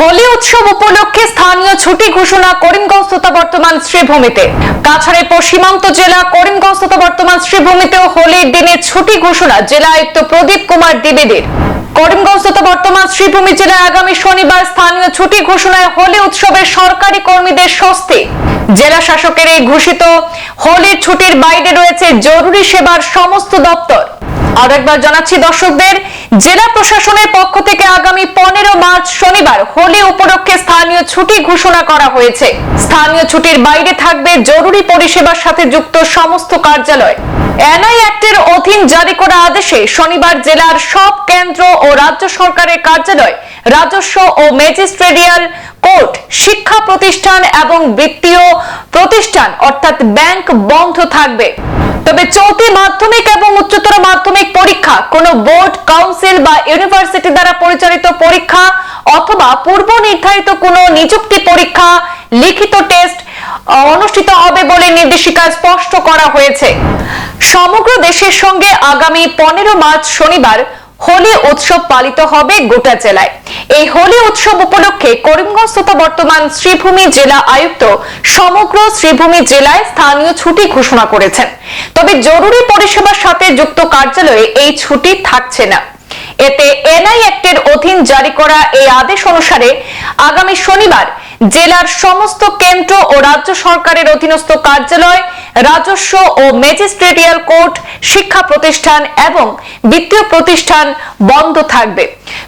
হোলি উৎসব উপলক্ষে স্থানীয় ছুটি ঘোষণা করিমগঞ্জ তথা বর্তমান শ্রীভূমিতে। কাছাড়ের পর সীমান্ত জেলা করিমগঞ্জ তথা বর্তমান শ্রীভূমিতেও হোলির দিনে ছুটি ঘোষণা জেলা আয়ুক্ত প্রদীপ কুমার দ্বিবেদীর। করিমগঞ্জ তথা বর্তমান শ্রীভূমি জেলায় আগামী শনিবার স্থানীয় ছুটি ঘোষণায় হোলি উৎসবের সরকারি কর্মীদের স্বস্তি। জেলা শাসকের এই ঘোষিত হোলির ছুটির বাইরে রয়েছে জরুরি সেবার সমস্ত দপ্তর। আর একবার জানাচ্ছি দর্শকদের, জেলা প্রশাসনের পক্ষ থেকে আগামী পনেরো মার্চ শনিবার হোলি উপলক্ষে স্থানীয় ছুটি ঘোষণা করা হয়েছে। স্থানীয় ছুটির বাইরে থাকবে জরুরি পরিষেবার সাথে যুক্ত সমস্ত কার্যালয়। এনআই অ্যাক্টের অধীন জারি করা আদেশে শনিবার জেলার সব কেন্দ্র ও রাজ্য সরকারের কার্যালয়, রাজস্ব ও ম্যাজিস্ট্রেরিয়াল কোর্ট, শিক্ষা প্রতিষ্ঠান এবং বৃত্তীয় প্রতিষ্ঠান অর্থাৎ ব্যাংক বন্ধ থাকবে। তবে চলতি মাধ্যমিক এবং উচ্চতর মাধ্যমিক পরীক্ষা, কোনো বোর্ড, কাউন্সিল বা ইউনিভার্সিটি দ্বারা পরিচালিত পরীক্ষা অথবা পূর্ব নির্ধারিত কোনো নিযুক্তি পরীক্ষা, লিখিত টেস্ট অনুষ্ঠিত হবে বলে নির্দেশিকায় স্পষ্ট করা হয়েছে। সমগ্র দেশের সঙ্গে আগামী পনেরো মার্চ শনিবার হোলি উৎসব পালিত হবে গোটা জেলায়। এই হোলি উৎসব উপলক্ষে করিমগঞ্জ তথা বর্তমান শ্রীভূমি জেলা আয়ুক্ত সমগ্র শ্রীভূমি জেলায় স্থানীয় ছুটি ঘোষণা করেছেন। তবে জরুরি পরিষেবার সাথে যুক্ত কার্যালয়ে এই ছুটি থাকছে না। এতে এনআই অ্যাক্টের অধীন জারি করা এই আদেশ অনুসারে আগামী শনিবার জেলার সমস্ত কেন্দ্র ও রাজ্য সরকারের অধীনস্থ কার্যালয়, রাজস্ব ও ম্যাজিস্ট্রেটিয়াল কোর্ট, শিক্ষা প্রতিষ্ঠান এবং বিত্তীয় প্রতিষ্ঠান বন্ধ থাকবে।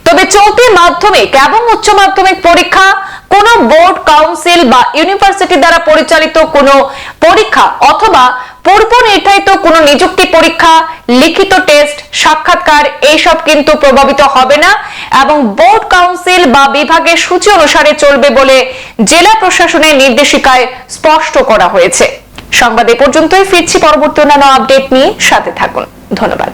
তবে চলতি মাধ্যমিক এবং উচ্চ মাধ্যমিক পরীক্ষা, কোন বোর্ড, কাউন্সিল বা ইউনিভার্সিটি দ্বারা পরিচালিত কোনো পরীক্ষা অথবা পূর্ব নির্ধারিত কোনো নিযুক্তি পরীক্ষা, লিখিত টেস্ট সাক্ষাৎকার এইসব কিন্তু প্রভাবিত হবে না এবং বোর্ড কাউন্সিল বা বিভাগের সূচি অনুসারে চলবে বলে জেলা প্রশাসনের নির্দেশিকায় স্পষ্ট করা হয়েছে। সংবাদ এ পর্যন্তই, ফিরছি পরবর্তী অন্যান্য আপডেট নিয়ে সাথে থাকুন। ধন্যবাদ।